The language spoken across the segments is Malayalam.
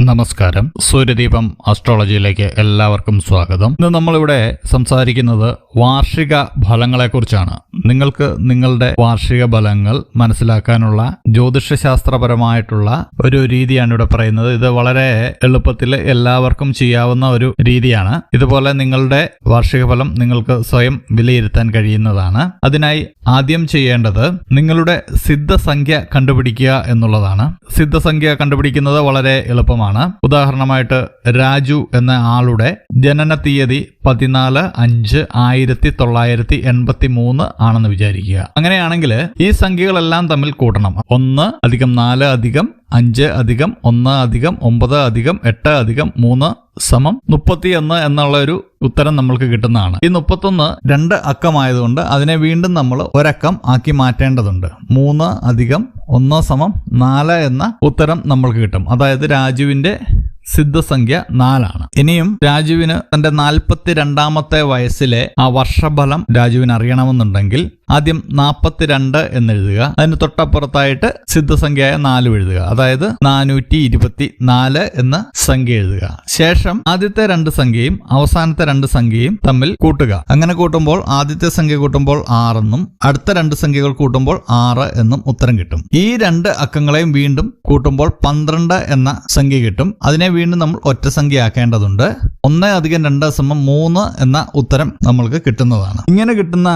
നമസ്കാരം. സൂര്യദീപം അസ്ട്രോളജിയിലേക്ക് എല്ലാവർക്കും സ്വാഗതം. ഇന്ന് നമ്മളിവിടെ സംസാരിക്കുന്നത് വാർഷിക ഫലങ്ങളെക്കുറിച്ചാണ്. നിങ്ങൾക്ക് നിങ്ങളുടെ വാർഷിക ഫലങ്ങൾ മനസ്സിലാക്കാനുള്ള ജ്യോതിഷശാസ്ത്രപരമായിട്ടുള്ള ഒരു രീതിയാണ് ഇവിടെ പറയുന്നത്. ഇത് വളരെ എളുപ്പത്തിൽ എല്ലാവർക്കും ചെയ്യാവുന്ന ഒരു രീതിയാണ്. ഇതുപോലെ നിങ്ങളുടെ വാർഷിക ഫലം നിങ്ങൾക്ക് സ്വയം വിലയിരുത്താൻ കഴിയുന്നതാണ്. അതിനായി ആദ്യം ചെയ്യേണ്ടത് നിങ്ങളുടെ സിദ്ധസംഖ്യ കണ്ടുപിടിക്കുക എന്നുള്ളതാണ്. സിദ്ധസംഖ്യ കണ്ടുപിടിക്കുന്നത് വളരെ എളുപ്പമാണ്. ഉദാഹരണമായിട്ട് രാജു എന്ന ആളുടെ ജനന തീയതി പതിനാല് അഞ്ച് ആയിരത്തി തൊള്ളായിരത്തി എൺപത്തി മൂന്ന് ആണെന്ന് വിചാരിക്കുക. അങ്ങനെയാണെങ്കിൽ ഈ സംഖ്യകളെല്ലാം തമ്മിൽ കൂട്ടണം. ഒന്ന് അധികം നാല് അധികം അഞ്ച് അധികം ഒന്ന് അധികം ഒമ്പത് അധികം എട്ട് അധികം മൂന്ന് സമം മുപ്പത്തിയൊന്ന് എന്നുള്ള ഒരു ഉത്തരം നമ്മൾക്ക് കിട്ടുന്നതാണ്. ഈ മുപ്പത്തൊന്ന് രണ്ട് അക്കമായതുകൊണ്ട് അതിനെ വീണ്ടും നമ്മൾ ഒരക്കം ആക്കി മാറ്റേണ്ടതുണ്ട്. മൂന്ന് അധികം ഒന്ന് സമം നാല് എന്ന ഉത്തരം നമ്മൾക്ക് കിട്ടും. അതായത് രാജുവിന്റെ സിദ്ധസംഖ്യ നാലാണ്. ഇനിയും രാജുവിന് തന്റെ നാൽപ്പത്തി രണ്ടാമത്തെ വയസ്സിലെ ആ വർഷഫലം രാജുവിന് അറിയണമെന്നുണ്ടെങ്കിൽ ആദ്യം നാൽപ്പത്തിരണ്ട് എന്നെഴുതുക. അതിന് തൊട്ടപ്പുറത്തായിട്ട് സിദ്ധസംഖ്യയായ നാലും എഴുതുക. അതായത് നാനൂറ്റി ഇരുപത്തി നാല് എന്ന സംഖ്യ എഴുതുക. ശേഷം ആദ്യത്തെ രണ്ട് സംഖ്യയും അവസാനത്തെ രണ്ട് സംഖ്യയും തമ്മിൽ കൂട്ടുക. അങ്ങനെ കൂട്ടുമ്പോൾ ആദ്യത്തെ സംഖ്യ കൂട്ടുമ്പോൾ ആറെന്നും അടുത്ത രണ്ട് സംഖ്യകൾ കൂട്ടുമ്പോൾ ആറ് എന്നും ഉത്തരം കിട്ടും. ഈ രണ്ട് അക്കങ്ങളെയും വീണ്ടും കൂട്ടുമ്പോൾ പന്ത്രണ്ട് എന്ന സംഖ്യ കിട്ടും. അതിനെ വീണ്ടും നമ്മൾ ഒറ്റ സംഖ്യ ആക്കേണ്ടതുണ്ട് ഒന്ന് അധികം രണ്ട് സമം മൂന്ന് എന്ന ഉത്തരം നമ്മൾക്ക് കിട്ടുന്നതാണ്. ഇങ്ങനെ കിട്ടുന്ന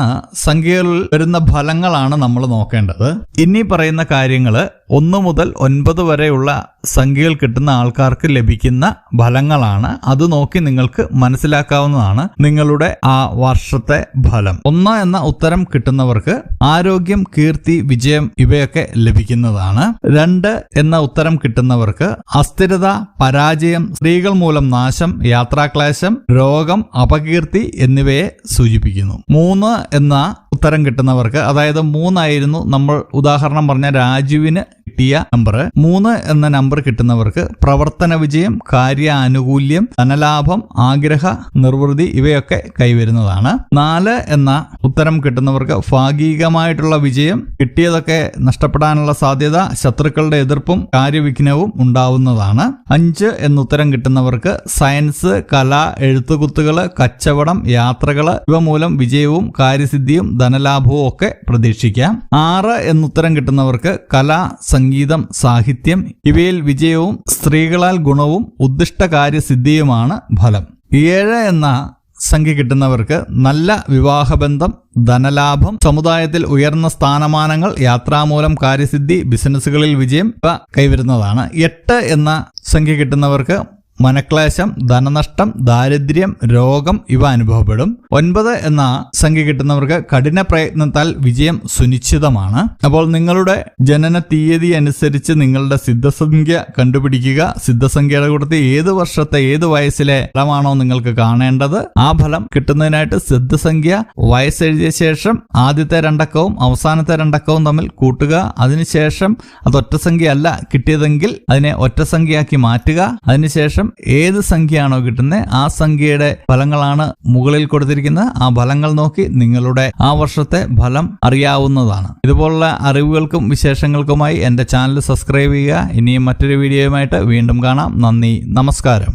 സംഖ്യകളിൽ വരുന്ന ഫലങ്ങളാണ് നമ്മൾ നോക്കേണ്ടത്. ഇനി പറയുന്ന കാര്യങ്ങൾ ഒന്ന് മുതൽ ഒൻപത് വരെയുള്ള സംഖ്യകൾ കിട്ടുന്ന ആൾക്കാർക്ക് ലഭിക്കുന്ന ഫലങ്ങളാണ്. അത് നോക്കി നിങ്ങൾക്ക് മനസ്സിലാക്കാവുന്നതാണ് നിങ്ങളുടെ ആ വർഷത്തെ ഫലം. ഒന്ന് എന്ന ഉത്തരം കിട്ടുന്നവർക്ക് ആരോഗ്യം കീർത്തി വിജയം ഇവയൊക്കെ ലഭിക്കുന്നതാണ്. രണ്ട് എന്ന ഉത്തരം കിട്ടുന്നവർക്ക് അസ്ഥിരത പരാജയം സ്ത്രീകൾ മൂലം നാശം യാത്രാക്ലേശം രോഗം അപകീർത്തി എന്നിവയെ സൂചിപ്പിക്കുന്നു. മൂന്ന് എന്ന ഉത്തരം കിട്ടുന്നവർക്ക് അതായത് മൂന്നായിരുന്നു നമ്മൾ ഉദാഹരണം പറഞ്ഞ രാജുവിന് കിട്ടിയ നമ്പർ മൂന്ന് എന്ന നമ്പർ കിട്ടുന്നവർക്ക് പ്രവർത്തന വിജയം കാര്യാനുകൂല്യം ധനലാഭം ആഗ്രഹ നിർവൃതി ഇവയൊക്കെ കൈവരുന്നതാണ്. നാല് എന്ന ഉത്തരം കിട്ടുന്നവർക്ക് ഭാഗികമായിട്ടുള്ള വിജയം കിട്ടിയതൊക്കെ നഷ്ടപ്പെടാനുള്ള സാധ്യത ശത്രുക്കളുടെ എതിർപ്പും കാര്യവിഘ്നവും ഉണ്ടാവുന്നതാണ്. അഞ്ച് എന്ന ഉത്തരം കിട്ടുന്നവർക്ക് സയൻസ് കല എഴുത്തുകുത്തുകൾ കച്ചവടം യാത്രകൾ ഇവ മൂലം വിജയവും കാര്യസിദ്ധിയും ധനലാഭവും ഒക്കെ പ്രതീക്ഷിക്കാം. ആറ് എന്നുത്തരം കിട്ടുന്നവർക്ക് കല സംഗീതം സാഹിത്യം ഇവയിൽ വിജയവും സ്ത്രീകളാൽ ഗുണവും ഉദ്ദിഷ്ട കാര്യസിദ്ധിയുമാണ് ഫലം. ഏഴ് എന്ന സംഖ്യ കിട്ടുന്നവർക്ക് നല്ല വിവാഹബന്ധം ധനലാഭം സമുദായത്തിൽ ഉയർന്ന സ്ഥാനമാനങ്ങൾ യാത്രാമൂലം കാര്യസിദ്ധി ബിസിനസ്സുകളിൽ വിജയം ഇവ കൈവരുന്നതാണ്. എട്ട് എന്ന സംഖ്യ കിട്ടുന്നവർക്ക് മനക്ലേശം ധനനഷ്ടം ദാരിദ്ര്യം രോഗം ഇവ അനുഭവപ്പെടും. ഒൻപത് എന്ന സംഖ്യ കിട്ടുന്നവർക്ക് കഠിന പ്രയത്നത്താൽ വിജയം സുനിശ്ചിതമാണ്. അപ്പോൾ നിങ്ങളുടെ ജനന തീയതി അനുസരിച്ച് നിങ്ങളുടെ സിദ്ധസംഖ്യ കണ്ടുപിടിക്കുക. സിദ്ധസംഖ്യയുടെ കൂട്ടത്തിൽ ഏത് വർഷത്തെ ഏത് വയസ്സിലെ ഫലമാണോ നിങ്ങൾക്ക് കാണേണ്ടത്. ആ ഫലം കിട്ടുന്നതിനായിട്ട് സിദ്ധസംഖ്യ വയസ്സെഴുതിയ ശേഷം ആദ്യത്തെ രണ്ടക്കവും അവസാനത്തെ രണ്ടക്കവും തമ്മിൽ കൂട്ടുക. അതിനുശേഷം അത് ഒറ്റ സംഖ്യ അല്ല കിട്ടിയതെങ്കിൽ അതിനെ ഒറ്റ സംഖ്യയാക്കി മാറ്റുക. അതിനുശേഷം ഏത് സംഖ്യയാണോ കിട്ടുന്നത് ആ സംഖ്യയുടെ ഫലങ്ങളാണ് മുകളിൽ കൊടുത്തിരിക്കുന്നത്. ആ ഫലങ്ങൾ നോക്കി നിങ്ങളുടെ ആ വർഷത്തെ ഫലം അറിയാവുന്നതാണ്. ഇതുപോലുള്ള അറിവുകൾക്കും വിശേഷങ്ങൾക്കുമായി എന്റെ ചാനൽ സബ്സ്ക്രൈബ് ചെയ്യുക. ഇനിയും മറ്റൊരു വീഡിയോയുമായിട്ട് വീണ്ടും കാണാം. നന്ദി. നമസ്കാരം.